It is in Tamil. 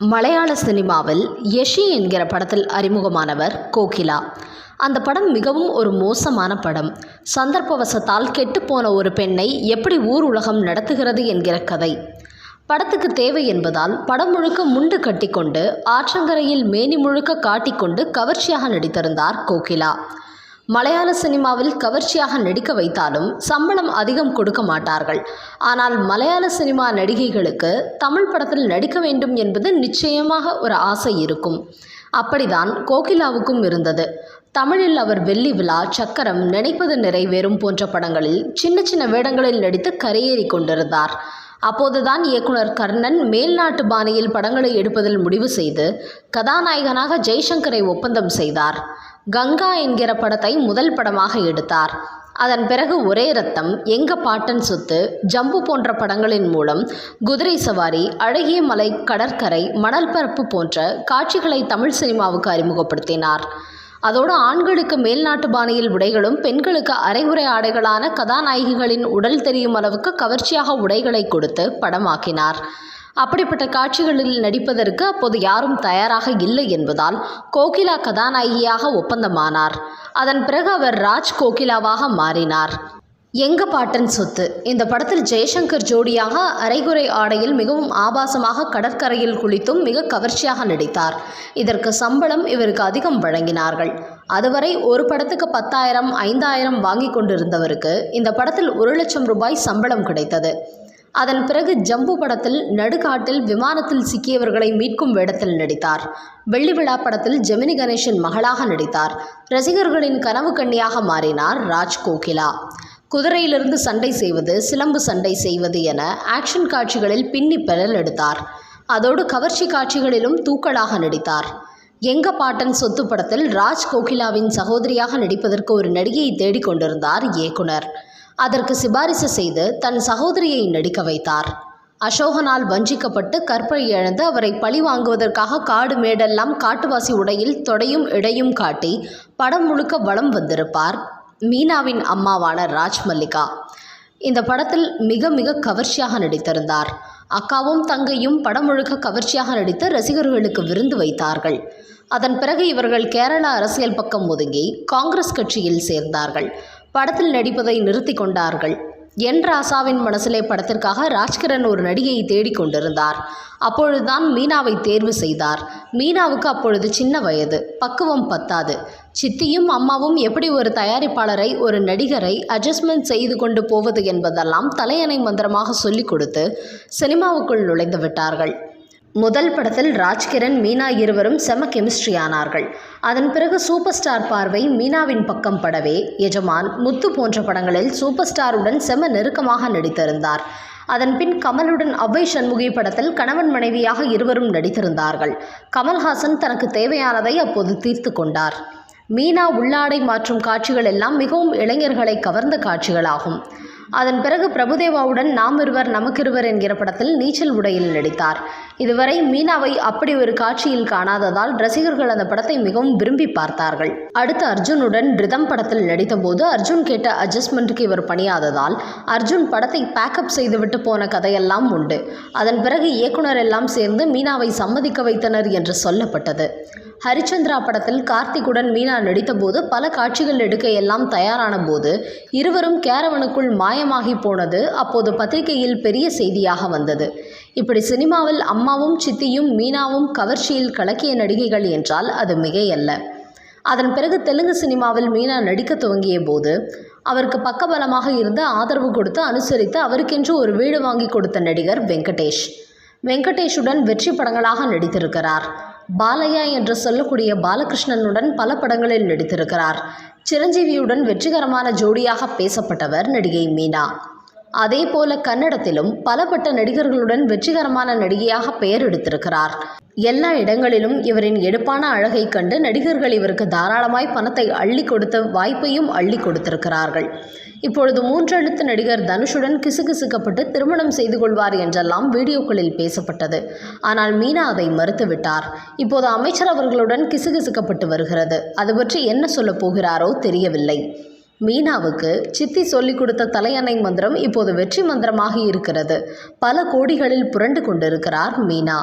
மலையாள சினிமாவில் யஷி என்கிற படத்தில் அறிமுகமானவர் கோகிலா. அந்த படம் மிகவும் ஒரு மோசமான படம். சந்தர்ப்பவசத்தால் கெட்டுப்போன ஒரு பெண்ணை எப்படி ஊர் உலகம் நடத்துகிறது என்கிற கதை. படத்துக்கு தேவை என்பதால் படம் முழுக்க முண்டு கட்டிக்கொண்டு ஆற்றங்கரையில் மேனி முழுக்க காட்டிக்கொண்டு கவர்ச்சியாக நடித்திருந்தார் கோகிலா. மலையாள சினிமாவில் கவர்ச்சியாக நடிக்க வைத்தாலும் சம்பளம் அதிகம் கொடுக்க மாட்டார்கள். ஆனால் மலையாள சினிமா நடிகைகளுக்கு தமிழ் படத்தில் நடிக்க வேண்டும் என்பது நிச்சயமாக ஒரு ஆசை இருக்கும். அப்படிதான் கோகிலாவுக்கும் இருந்தது. தமிழில் அவர் வெள்ளி விழா சக்கரம் நினைப்பது நிறைவேறும் போன்ற படங்களில் சின்ன சின்ன வேடங்களில் நடித்து கரையேறி கொண்டிருந்தார். அப்போதுதான் இயக்குனர் கர்ணன் மேல்நாட்டு பாணியில் படங்களை எடுப்பதில் முடிவு செய்து கதாநாயகனாக ஜெய்சங்கரை ஒப்பந்தம் செய்தார். கங்கா என்கிற படத்தை முதல் படமாக எடுத்தார். அதன் பிறகு ஒரே ரத்தம் எங்க பாட்டன் சொத்து ஜம்பு போன்ற படங்களின் மூலம் குதிரை சவாரி அழகிய மலை கடற்கரை மணல் பரப்பு போன்ற காட்சிகளை தமிழ் சினிமாவுக்கு அறிமுகப்படுத்தினார். அதோடு ஆண்களுக்கு மேல்நாட்டு பாணியில் உடைகளும் பெண்களுக்கு அரைகுறை ஆடைகளான கதாநாயகிகளின் உடல் தெரியும் அளவுக்கு கவர்ச்சியாக உடைகளை கொடுத்து படமாக்கினார். அப்படிப்பட்ட காட்சிகளில் நடிப்பதற்கு அப்போது யாரும் தயாராக இல்லை என்பதால் கோகிலா கதாநாயகியாக ஒப்பந்தமானார். அதன் பிறகு அவர் ராஜ் கோகிலாவாக மாறினார். எங்க பாட்டன் சொத்து? இந்த படத்தில் ஜெயசங்கர் ஜோடியாக அரைகுறை ஆடையில் மிகவும் ஆபாசமாக கடற்கரையில் குளித்தும் மிக கவர்ச்சியாக நடித்தார். இதற்கு சம்பளம் இவருக்கு அதிகம் வழங்கினார்கள். அதுவரை ஒரு படத்துக்கு பத்தாயிரம் ஐந்தாயிரம் வாங்கி கொண்டிருந்தவருக்கு இந்த படத்தில் ஒரு லட்சம் ரூபாய் சம்பளம் கிடைத்தது. அதன் பிறகு ஜம்பு படத்தில் நடுக்காட்டில் விமானத்தில் சிக்கியவர்களை மீட்கும் வேடத்தில் நடித்தார். வெள்ளி விழா படத்தில் ஜெமினி கணேசன் மகளாக நடித்தார். ரசிகர்களின் கனவு கண்ணியாக மாறினார் ராஜ் கோகிலா. குதிரையிலிருந்து சண்டை செய்வது சிலம்பு சண்டை செய்வது என ஆக்ஷன் காட்சிகளில் பின்னி பெறல் எடுத்தார். அதோடு கவர்ச்சி காட்சிகளிலும் தூக்கலாக நடித்தார். எங்க பாட்டன் சொத்து படத்தில் ராஜ் கோகிலாவின் சகோதரியாக நடிப்பதற்கு ஒரு நடிகையை தேடிக் கொண்டிருந்தார் இயக்குனர். அதற்கு சிபாரிசு செய்து தன் சகோதரியை நடிக்க வைத்தார். அசோகனால் வஞ்சிக்கப்பட்டு கற்பை இழந்து அவரை பழி வாங்குவதற்காக காடு மேடெல்லாம் காட்டுவாசி உடையில் தொடையும் இடையும் காட்டி படம் முழுக்க வளம் வந்திருப்பார். மீனாவின் அம்மாவான ராஜ் மல்லிகா இந்த படத்தில் மிக மிக கவர்ச்சியாக நடித்திருந்தார். அக்காவும் தங்கையும் படம் முழுக்க கவர்ச்சியாக நடித்து ரசிகர்களுக்கு விருந்து வைத்தார்கள். அதன் பிறகு இவர்கள் கேரள அரசியல் பக்கம் ஒதுங்கி காங்கிரஸ் கட்சியில் சேர்ந்தார்கள். படத்தில் நடிப்பதை நிறுத்தி கொண்டார்கள். என் ராசாவின் மனசிலே படத்திற்காக ராஜ்கிரண் ஒரு நடிகையை தேடிக் கொண்டிருந்தார். அப்பொழுதுதான் மீனாவை தேர்வு செய்தார். மீனாவுக்கு அப்பொழுது சின்ன வயது பக்குவம் பத்தாது. சித்தியும் அம்மாவும் எப்படி ஒரு தயாரிப்பாளரை ஒரு நடிகரை அட்ஜஸ்ட்மெண்ட் செய்து கொண்டு போவது என்பதெல்லாம் தலையணை மந்திரமாக சொல்லிக் கொடுத்து சினிமாவுக்குள் நுழைந்து விட்டார்கள். முதல் படத்தில் ராஜ்கிரண் மீனா இருவரும் செம கெமிஸ்ட்ரி ஆனார்கள். அதன் பிறகு சூப்பர் ஸ்டார் பார்வை மீனாவின் பக்கம் படவே எஜமான் முத்து போன்ற படங்களில் சூப்பர் ஸ்டாருடன் செம நெருக்கமாக நடித்திருந்தார். அதன்பின் கமலுடன் அவ்வை சண்முகி படத்தில் கணவன் மனைவியாக இருவரும் நடித்திருந்தார்கள். கமல்ஹாசன் தனக்கு தேவையானதை அப்போது தீர்த்து கொண்டார். மீனா உள்ளாடை மாற்றும் காட்சிகள் எல்லாம் மிகவும் இளைஞர்களை கவர்ந்த காட்சிகளாகும். அதன் பிறகு பிரபுதேவாவுடன் நாம் இருவர் நமக்கிருவர் என்கிற படத்தில் நீச்சல் உடையில் நடித்தார். இதுவரை மீனாவை அப்படி ஒரு காட்சியில் காணாததால் ரசிகர்கள் அந்த படத்தை மிகவும் விரும்பி பார்த்தார்கள். அடுத்து அர்ஜுனுடன் ரிதம் படத்தில் நடித்தபோது அர்ஜுன் கேட்ட அட்ஜஸ்ட்மெண்ட்டுக்கு இவர் பணியாததால் அர்ஜுன் படத்தை பேக்கப் செய்துவிட்டு போன கதையெல்லாம் உண்டு. அதன் பிறகு இயக்குனர் எல்லாம் சேர்ந்து மீனாவை சம்மதிக்க வைத்தனர் என்று சொல்லப்பட்டது. ஹரிச்சந்திரா படத்தில் கார்த்திக்குடன் மீனா நடித்தபோது பல காட்சிகள் எடுக்க எல்லாம் தயாரான போது இருவரும் கேரவனுக்குள் மாயமாகி போனது அப்போது பத்திரிகையில் பெரிய செய்தியாக வந்தது. இப்படி சினிமாவில் அம்மாவும் சித்தியும் மீனாவும் கவர்ச்சியில் கலக்கிய நடிகைகள் என்றால் அது மிகையல்ல. அதன் பிறகு தெலுங்கு சினிமாவில் மீனா நடிக்க துவங்கிய போது அவருக்கு பக்கபலமாக இருந்து ஆதரவு கொடுத்து அனுசரித்து அவருக்கென்று ஒரு வீடு வாங்கி கொடுத்த நடிகர் வெங்கடேஷ். வெங்கடேஷுடன் வெற்றி படங்களாக நடித்திருக்கிறார். பாலையா என்று சொல்லக்கூடிய பாலகிருஷ்ணனுடன் பல படங்களில் நடித்திருக்கிறார். சிரஞ்சீவியுடன் வெற்றிகரமான ஜோடியாக பேசப்பட்டவர் நடிகை மீனா. அதே போல கன்னடத்திலும் பலப்பட்ட நடிகர்களுடன் வெற்றிகரமான நடிகையாக பெயர் எடுத்திருக்கிறார். எல்லா இடங்களிலும் இவரின் எடுப்பான அழகை கண்டு நடிகர்கள் இவருக்கு தாராளமாய் பணத்தை அள்ளி கொடுத்த வாய்ப்பையும் அள்ளி கொடுத்திருக்கிறார்கள். இப்பொழுது மூன்றெழுத்து நடிகர் தனுஷுடன் கிசுகிசுக்கப்பட்டு திருமணம் செய்து கொள்வார் என்றெல்லாம் வீடியோக்களில் பேசப்பட்டது. ஆனால் மீனா அதை மறுத்துவிட்டார். இப்போது அமைச்சர் அவர்களுடன் கிசுகிசுக்கப்பட்டு வருகிறது. அது பற்றி என்ன சொல்லப் போகிறாரோ தெரியவில்லை. மீனாவுக்கு சித்தி சொல்லிக் கொடுத்த தலையணை மந்திரம் இப்போது வெற்றி மந்திரமாக இருக்கிறது. பல கோடிகளில் புரண்டு கொண்டிருக்கிறார் மீனா.